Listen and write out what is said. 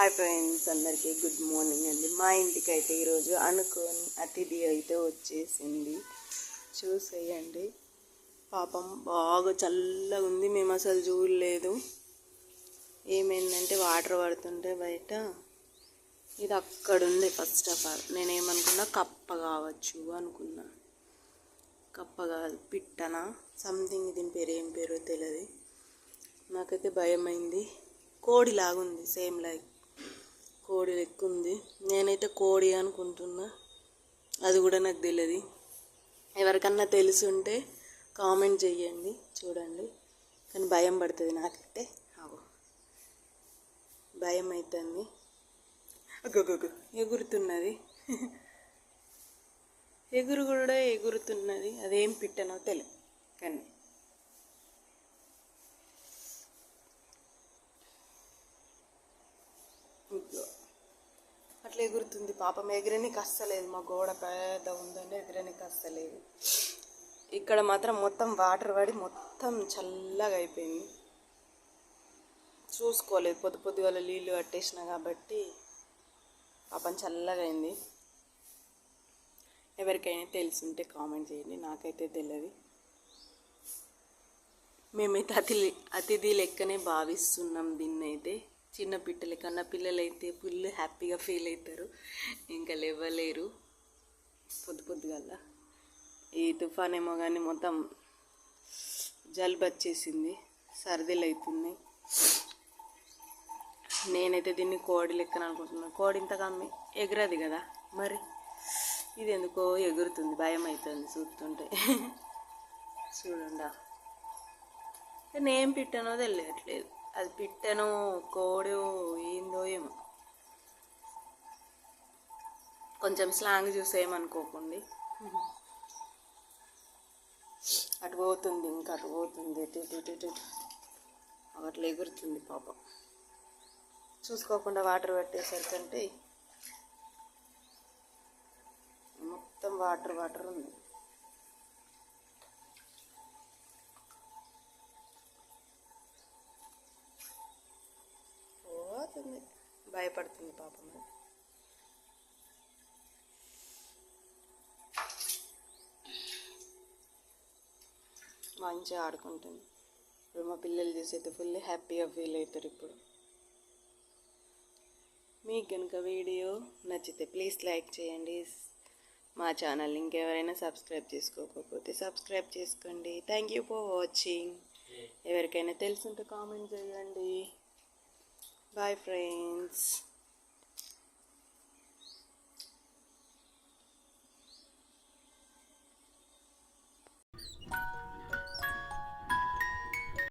Hi friends అందరికీ good morning అండి. మా ఇంటికి అయితే ఈరోజు అనుకోని అతిథి అయితే వచ్చేసింది. చూసేయండి. పాపం బాగా చల్లగా ఉంది మేము అసలు చూడలేదు. ఏమైందంటే వాటర్ పడుతుంటే బయట ఇది అక్కడుంది ఫస్ట్ ఆఫ్ ఆల్ నేనేమనుకున్నా కప్ప కావచ్చు అనుకున్నా. కప్ప కాదు పిట్టనా? సంథింగ్ దీని పేరు ఏం పేరో తెలియదు నాకైతే భయమైంది. అయింది కోడి లాగుంది సేమ్ లైక్ కోడి లెక్క ఉంది నేనైతే కోడి అనుకుంటున్నా. అది కూడా నాకు తెలియదు ఎవరికన్నా తెలుసుంటే కామెంట్ చెయ్యండి చూడండి. కానీ భయం పడుతుంది నాకైతే. ఆగో భయం అవుతుంది ఎగురుతున్నది. ఎగురు కూడా ఎగురుతున్నది. అదేం పిట్టనో తెలియదు కానీ అట్లా ఎగురుతుంది. పాపం ఎగిరనికి అస్సలేదు. మా గోడ పెద్ద ఉందండి ఎగిరనికి అస్సలేదు. ఇక్కడ మాత్రం మొత్తం వాటర్ పడి మొత్తం చల్లగా అయిపోయింది. చూసుకోలేదు. పొద్దు పొద్దుగాల నీళ్ళు కట్టేసిన కాబట్టి పాపం చల్లగా అయింది. ఎవరికైనా తెలుసుంటే కామెంట్ చేయండి. నాకైతే తెలియదు మేమైతే అతి అతిథి లెక్కనే భావిస్తున్నాం దీన్నైతే. చిన్న పిట్టల కన్నా పిల్లలు అయితే ఫుల్ హ్యాపీగా ఫీల్ అవుతారు ఇంకా లేవలేరు. పొద్దు పొద్దుగల ఈ తుఫాన్ ఏమో కానీ మొత్తం జలుబు వచ్చేసింది. సర్దీలు అవుతున్నాయి నేనైతే దీన్ని కోడి లెక్కన అనుకుంటున్నాను కోడి ఇంత కమ్మి ఎగరది కదా మరి? ఇది ఎందుకో ఎగురుతుంది భయం అవుతుంది చూస్తుంటే. చూడండా. నేను పిట్టనో తెలియట్లేదు. అది పిట్టను కోడు ఏందో ఏమో. కొంచెం స్లాంగ్ చూసేయమనుకోకండి అటు పోతుంది ఇంకా అటు పోతుంది ఇటు అట్లా ఎగురుతుంది పాపం. చూసుకోకుండా వాటర్ పెట్టేసరికంటే మొత్తం వాటర్ వాటర్ ఉంది. పోతుంది భయపడుతుంది పాపం. మంచిగా ఆడుకుంటుంది. ఇప్పుడు మా పిల్లలు చూసైతే ఫుల్ హ్యాపీగా ఫీల్ అవుతారు ఇప్పుడు. మీకు కనుక వీడియో నచ్చితే ప్లీజ్ లైక్ చేయండి. మా ఛానల్ ఇంకెవరైనా సబ్స్క్రైబ్ చేసుకోకపోతే సబ్స్క్రైబ్ చేసుకోండి. థ్యాంక్ యూ ఫర్ వాచింగ్ ఎవరికైనా తెలుసుంటే కామెంట్ చేయండి. Bye friends